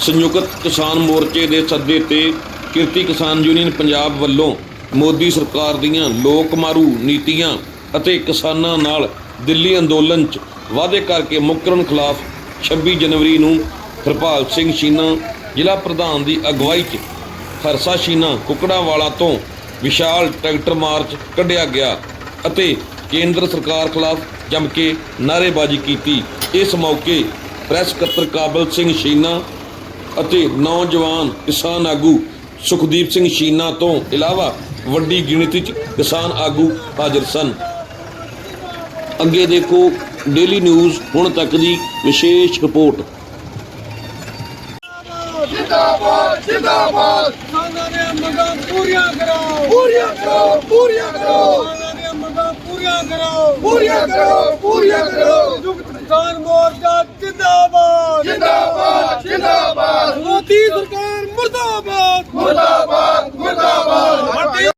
ਸੰਯੁਕਤ ਕਿਸਾਨ ਮੋਰਚੇ ਦੇ ਸੱਦੇ ਤੇ ਕਿਰਤੀ ਕਿਸਾਨ ਯੂਨੀਅਨ ਪੰਜਾਬ ਵੱਲੋਂ ਮੋਦੀ ਸਰਕਾਰ ਦੀਆਂ ਲੋਕ ਮਾਰੂ ਨੀਤੀਆਂ ਅਤੇ ਕਿਸਾਨਾਂ ਨਾਲ ਦਿੱਲੀ ਅੰਦੋਲਨ 'ਚ ਵਾਅਦੇ ਕਰਕੇ ਮੁਕਰਨ ਖਿਲਾਫ 26 ਜਨਵਰੀ ਨੂੰ ਹਰਪਾਲ ਸਿੰਘ ਸ਼ੀਨਾ ਜ਼ਿਲ੍ਹਾ ਪ੍ਰਧਾਨ ਦੀ ਅਗਵਾਈ 'ਚ ਹਰਸਾ ਸ਼ੀਨਾ ਕੁਕੜਾਵਾਲਾ ਤੋਂ ਵਿਸ਼ਾਲ ਟਰੈਕਟਰ ਮਾਰਚ ਕੱਢਿਆ ਗਿਆ ਅਤੇ ਕੇਂਦਰ ਸਰਕਾਰ ਖਿਲਾਫ ਜੰਮ ਕੇ ਨਾਅਰੇਬਾਜ਼ੀ ਕੀਤੀ। ਇਸ ਮੌਕੇ ਪ੍ਰੈਸ ਸਕੱਤਰ ਕਾਬਲ ਸਿੰਘ ਸ਼ੀਨਾ ਅਤੇ ਨੌਜਵਾਨ ਕਿਸਾਨ ਆਗੂ ਸੁਖਦੀਪ ਸਿੰਘ ਸ਼ੀਨਾ ਤੋਂ ਇਲਾਵਾ ਵੱਡੀ ਗਿਣਤੀ 'ਚ ਕਿਸਾਨ ਆਗੂ ਹਾਜ਼ਰ ਸਨ। ਅੱਗੇ ਦੇਖੋ ਡੇਲੀ ਨਿਊਜ਼ ਹੁਣ ਤੱਕ ਦੀ ਵਿਸ਼ੇਸ਼ ਰਿਪੋਰਟ। ਜਿੰਦਾਬਾਦ ਜਿੰਦਾਬਾਦ। ਕਿਸਾਨਾਂ ਦੀਆਂ ਮੰਗਾਂ ਪੂਰੀਆਂ ਕਰੋ ਪੂਰੀਆਂ ਕਰੋ ਪੂਰੀਆਂ ਕਰੋ ਕਿਸਾਨਾਂ ਦੀਆਂ ਮੰਗਾਂ ਪੂਰੀਆਂ ਕਰੋ ਪੂਰੀਆਂ ਕਰੋ ਪੂਰੀਆਂ ਕਰੋ ਸੰਯੁਕਤ ਕਿਸਾਨ ਮੋਰਚਾ ਜਿੰਦਾਬਾਦ। ਜਿੰਦਾਬਾਦ ਜਿੰਦਾਬਾਦ। ਮੋਦੀ ਸਰਕਾਰ ਮੁਰਦਾਬਾਦ। ਮੁਰਦਾਬਾਦ ਮੁਰਦਾਬਾਦ।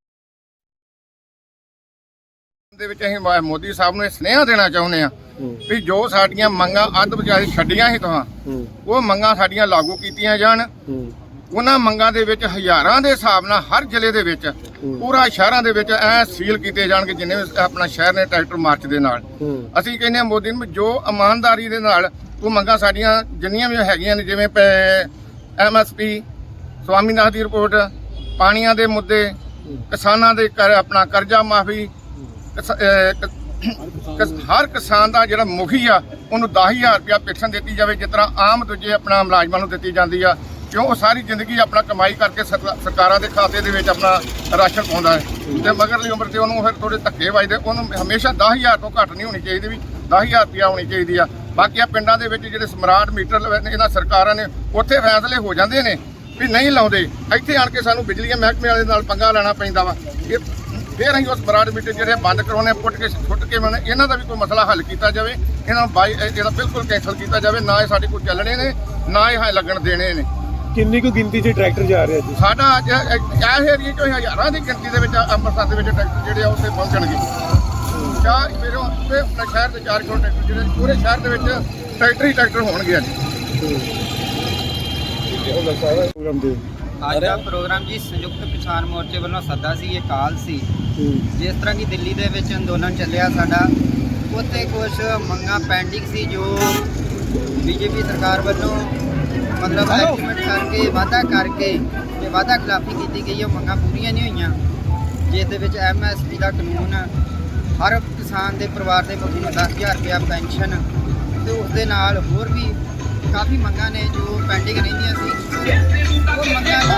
ਦੇ ਵਿੱਚ ਅਸੀਂ ਮਾ- ਮੋਦੀ ਸਾਹਿਬ ਨੂੰ ਇਹ ਸੁਨੇਹਾ ਦੇਣਾ ਚਾਹੁੰਦੇ ਆ ਵੀ ਜੋ ਸਾਡੀਆਂ ਮੰਗਾਂ ਅੱਧ ਵਿਚਾਰੇ ਛੱਡੀਆਂ ਸੀ ਤਾਂ ਉਹ ਮੰਗਾਂ ਸਾਡੀਆਂ ਲਾਗੂ ਕੀਤੀਆਂ ਜਾਣ। ਉਹਨਾਂ ਮੰਗਾਂ ਦੇ ਵਿੱਚ ਹਜ਼ਾਰਾਂ ਦੇ ਹਿਸਾਬ ਨਾਲ ਹਰ ਜ਼ਿਲ੍ਹੇ ਦੇ ਵਿੱਚ ਪੂਰਾ ਸ਼ਹਿਰਾਂ ਦੇ ਵਿੱਚ ਐ ਸੀਲ ਕੀਤੇ ਜਾਣਗੇ ਜਿੰਨੇ ਵੀ ਆਪਣਾ ਸ਼ਹਿਰ ਨੇ ਟਰੈਕਟਰ ਮਾਰਚ ਦੇ ਨਾਲ। ਅਸੀਂ ਕਹਿੰਦੇ ਹਾਂ ਮੋਦੀ ਨੂੰ ਜੋ ਇਮਾਨਦਾਰੀ ਦੇ ਨਾਲ ਉਹ ਮੰਗਾਂ ਸਾਡੀਆਂ ਜਿੰਨੀਆਂ ਵੀ ਹੈਗੀਆਂ ਨੇ ਜਿਵੇਂ ਐਮਐਸਪੀ ਸਵਾਮੀਨਾਥਨ ਦੀ ਰਿਪੋਰਟ ਪਾਣੀਆਂ ਦੇ ਮੁੱਦੇ ਕਿਸਾਨਾਂ ਦੇ ਆਪਣਾ ਕਰਜ਼ਾ ਮਾਫੀ ਹਰ ਕਿਸਾਨ ਦਾ ਜਿਹੜਾ ਮੁਖੀ ਆ ਉਹਨੂੰ 10000 ਰੁਪਇਆ ਪੈਨਸ਼ਨ ਦਿੱਤੀ ਜਾਵੇ ਜਿਸ ਤਰ੍ਹਾਂ ਆਮ ਦੂਜੇ ਆਪਣਾ ਮੁਲਾਜ਼ਮਾਂ ਨੂੰ ਦਿੱਤੀ ਜਾਂਦੀ ਆ। ਕਿਉਂ ਉਹ ਸਾਰੀ ਜ਼ਿੰਦਗੀ ਆਪਣਾ ਕਮਾਈ ਕਰਕੇ ਸਰਕਾਰਾਂ ਦੇ ਖਾਤੇ ਦੇ ਵਿੱਚ ਆਪਣਾ ਰਾਸ਼ਨ ਪਾਉਂਦਾ ਹੈ। ਤੇ ਮਗਰਲੀ ਉਮਰ ਤੇ ਉਹਨੂੰ ਫਿਰ ਥੋੜੇ ਧੱਕੇ ਵੱਜਦੇ ਉਹਨੂੰ ਹਮੇਸ਼ਾ 10000 ਤੋਂ ਘੱਟ ਨਹੀਂ ਹੋਣੀ ਚਾਹੀਦੀ ਵੀ 10000 ਰੁਪਇਆ ਹੋਣੀ ਚਾਹੀਦੀ ਆ। ਬਾਕੀ ਆ ਪਿੰਡਾਂ ਦੇ ਵਿੱਚ ਜਿਹੜੇ ਸਮਰਾਟ ਮੀਟਰ ਲਵੇ ਨੇ, ਇਹਨਾਂ ਸਰਕਾਰਾਂ ਨੇ ਉੱਥੇ ਫੈਸਲੇ ਹੋ ਜਾਂਦੇ ਨੇ ਵੀ ਨਹੀਂ ਲਾਉਂਦੇ। ਇੱਥੇ ਆਣ ਕੇ ਸਾਨੂੰ ਬਿਜਲੀ ਮਹਿਕਮੇ ਵਾਲੇ ਨਾਲ ਪੰਗਾ ਲੈਣਾ ਪੈਂਦਾ ਵਾ। ਇਹ ਫਿਰ ਅਸੀਂ ਉਸ ਬਰਾਡ ਮੀਟਰ ਜਿਹੜੇ ਬੰਦ ਕਰਾਉਣੇ ਪੁੱਟ ਕੇ ਸੁੱਟ ਕੇ ਮੈਨੇ ਇਹਨਾਂ ਦਾ ਵੀ ਕੋਈ ਮਸਲਾ ਹੱਲ ਕੀਤਾ ਜਾਵੇ ਇਹਨਾਂ ਨੂੰ ਬਾਈ ਇਹ ਜਿਹੜਾ ਬਿਲਕੁਲ ਕੈਂਸਲ ਕੀਤਾ ਜਾਵੇ ਨਾ ਇਹ ਸਾਡੇ ਕੋਲ ਚੱਲਣੇ ਨੇ ਨਾ ਇਹ ਹਾਂ ਲੱਗਣ ਦੇਣੇ ਨੇ। ਕਿੰਨੀ ਕੁ ਗਿਣਤੀ 'ਚ ਟਰੈਕਟਰ ਜਾ ਰਿਹਾ ਜੀ? ਸਾਡਾ ਅੱਜ ਇਹ ਏਰੀਏ ਚੋਂ ਹਜ਼ਾਰਾਂ ਦੀ ਗਿਣਤੀ ਦੇ ਵਿੱਚ ਅੰਮ੍ਰਿਤਸਰ ਦੇ ਵਿੱਚ ਟਰੈਕਟਰ ਜਿਹੜੇ ਆ ਉੱਥੇ ਪਹੁੰਚਣਗੇ। ਚਾਰ ਮੇਰੇ ਉੱਤੇ ਆਪਣੇ ਸ਼ਹਿਰ ਦੇ 4 ਕਿਲੋ ਟਰੈਕਟਰ ਜਿਹੜੇ ਪੂਰੇ ਸ਼ਹਿਰ ਦੇ ਵਿੱਚ ਟਰੈਕਟਰ ਹੀ ਟਰੈਕਟਰ ਹੋਣਗੇ ਅੱਜ। ਪ੍ਰੋਗਰਾਮ ਦੇ ਅੱਜ ਦਾ ਪ੍ਰੋਗਰਾਮ ਜੀ ਸੰਯੁਕਤ ਕਿਸਾਨ ਮੋਰਚੇ ਵੱਲੋਂ ਸੱਦਾ ਸੀ ਇਹ ਕਾਲ ਸੀ। ਜਿਸ ਤਰ੍ਹਾਂ ਕਿ ਦਿੱਲੀ ਦੇ ਵਿੱਚ ਅੰਦੋਲਨ ਚੱਲਿਆ ਸਾਡਾ ਉੱਥੇ ਕੁਝ ਮੰਗਾਂ ਪੈਂਡਿੰਗ ਸੀ ਜੋ ਬੀਜੇਪੀ ਸਰਕਾਰ ਵੱਲੋਂ ਮਤਲਬ ਐਸਟੀਮੇਟ ਕਰਕੇ ਵਾਅਦਾ ਕਰਕੇ ਤੇ ਵਾਅਦਾ ਖਿਲਾਫੀ ਕੀਤੀ ਗਈ ਉਹ ਮੰਗਾਂ ਪੂਰੀਆਂ ਨਹੀਂ ਹੋਈਆਂ। ਜਿਸ ਦੇ ਵਿੱਚ ਐਮਐਸਪੀ ਦਾ ਕਾਨੂੰਨ ਹਰ ਕਿਸਾਨ ਦੇ ਪਰਿਵਾਰ ਦੇ ਮੁਖੀ ਨੂੰ 10000 ਰੁਪਇਆ ਪੈਨਸ਼ਨ ਤੇ ਉਸ ਦੇ ਨਾਲ ਹੋਰ ਵੀ ਕਾਫੀ ਮੰਗਾਂ ਨੇ ਜੋ ਪੈਂਡਿੰਗ ਰਹਿੰਦੀਆਂ ਸੀ। ਉਹ ਮੰਗਾਂ ਨਾ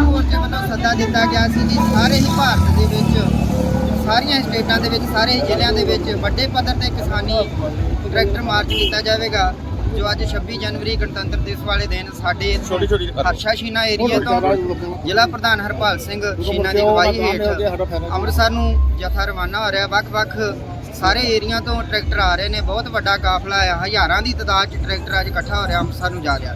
ਮੋਰਚੇ ਵੱਲੋਂ ਸੱਦਾ ਦਿੱਤਾ ਗਿਆ ਸੀ ਜੀ ਸਾਰੇ ਹੀ ਭਾਰਤ ਦੇ ਵਿੱਚ ਸਾਰੀਆਂ ਸਟੇਟਾਂ ਦੇ ਵਿੱਚ ਸਾਰੇ ਜ਼ਿਲ੍ਹਿਆਂ ਦੇ ਵਿੱਚ ਵੱਡੇ ਪੱਧਰ ਤੇ ਕਿਸਾਨੀ ਟਰੈਕਟਰ ਮਾਰਚ ਕੀਤਾ ਜਾਵੇਗਾ। ਜੋ ਅੱਜ 26 ਜਨਵਰੀ ਗਣਤੰਤਰ ਦਿਵਸ ਵਾਲੇ ਦਿਨ ਸਾਡੇ ਹਰਸ਼ਾ ਸ਼ੀਨਾ ਏਰੀਆ ਤੋਂ ਜ਼ਿਲ੍ਹਾ ਪ੍ਰਧਾਨ ਹਰਪਾਲ ਸਿੰਘ ਸ਼ੀਨਾ ਦੀ ਅਗਵਾਈ ਹੇਠ ਅੰਮ੍ਰਿਤਸਰ ਨੂੰ ਜਥਾ ਰਵਾਨਾ ਹੋ ਰਿਹਾ। ਵੱਖ-ਵੱਖ ਸਾਰੇ ਏਰੀਆ ਤੋਂ ਟਰੈਕਟਰ ਆ ਰਹੇ ਨੇ। ਬਹੁਤ ਵੱਡਾ ਕਾਫਲਾ ਆ। ਹਜ਼ਾਰਾਂ ਦੀ ਤਾਦਾਦ 'ਚ ਟਰੈਕਟਰ ਅੱਜ ਇਕੱਠਾ ਹੋ ਰਿਹਾ। ਅੰਮ੍ਰਿਤਸਰ ਨੂੰ ਜਾ ਰਿਹਾ।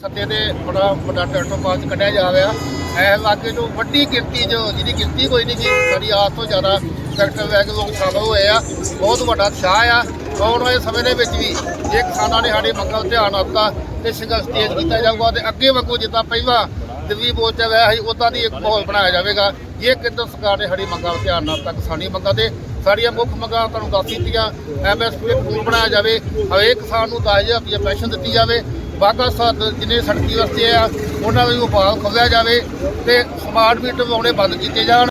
ਸੱਦੇ ਦੇ ਬੜਾ ਵੱਡਾ ਟਰੈਕਟਰ ਪਾਸ ਕੱਢਿਆ ਜਾ ਰਿਹਾ। ਐ ਲਾਗੇ ਤੋਂ ਵੱਡੀ ਗਿਣਤੀ ਜੋ ਜਿਹਦੀ ਗਿਣਤੀ ਕੋਈ ਨਹੀਂ ਜੀ ਸਾਡੀ ਆਸ ਤੋਂ ਜ਼ਿਆਦਾ ਟਰੈਕਟਰ ਲੈ ਕੇ ਲੋਕ ਸ਼ਾਮਲ ਹੋਏ ਆ। ਬਹੁਤ ਵੱਡਾ ਉਤਸ਼ਾਹ ਆ। ਆਉਣ ਵਾਲੇ ਸਮੇਂ ਦੇ ਵਿੱਚ ਵੀ ਜੇ ਕਿਸਾਨਾਂ ਨੇ ਸਾਡੀ ਮੰਗਾਂ ਉੱਤੇ ਧਿਆਨ ਦਿੱਤਾ ਤੇ ਸੰਘਰਸ਼ ਤੇਜ਼ ਕੀਤਾ ਜਾਊਗਾ ਤੇ ਅੱਗੇ ਵਾਂਗੂ ਜਿੱਦਾਂ ਪਹਿਲਾਂ ਦਿੱਲੀ ਮੋਰਚਾ ਹੋਇਆ ਸੀ ਉਦਾਂ ਦੀ ਇੱਕ ਮਾਹੌਲ ਬਣਾਇਆ ਜਾਵੇਗਾ ਇਹ ਕੇਂਦਰ ਸਰਕਾਰ ਨੇ ਸਾਡੀ ਮੰਗਾਂ ਉੱਤੇ ਧਿਆਨ ਨਾਲ ਤੱਕ ਸਾਡੀ ਮੰਗਾਂ ਤੇ ਸਾਡੀਆਂ ਮੁੱਖ ਮੰਗਾਂ ਤੁਹਾਨੂੰ ਦੱਸ ਦਿੱਤੀਆਂ ਐਮਐਸਪੀ ਦੇ ਕਾਨੂੰਨ ਬਣਾਇਆ ਜਾਵੇ, ਹਰੇਕ ਕਿਸਾਨ ਨੂੰ 10000 ਰੁਪਏ ਪੈਨਸ਼ਨ ਦਿੱਤੀ ਜਾਵੇ ਬਾਗਾ ਸਾਧ ਜਿੰਨੇ ਸੜਕੀ ਵਸਤੇ ਆ, ਉਹਨਾਂ ਦਾ ਵੀ ਵਪਾਰ ਖੋਲ੍ਹਿਆ ਜਾਵੇ ਤੇ ਸਮਾਰਟ ਮੀਟਰ ਲਾਉਣੇ ਬੰਦ ਕੀਤੇ ਜਾਣ।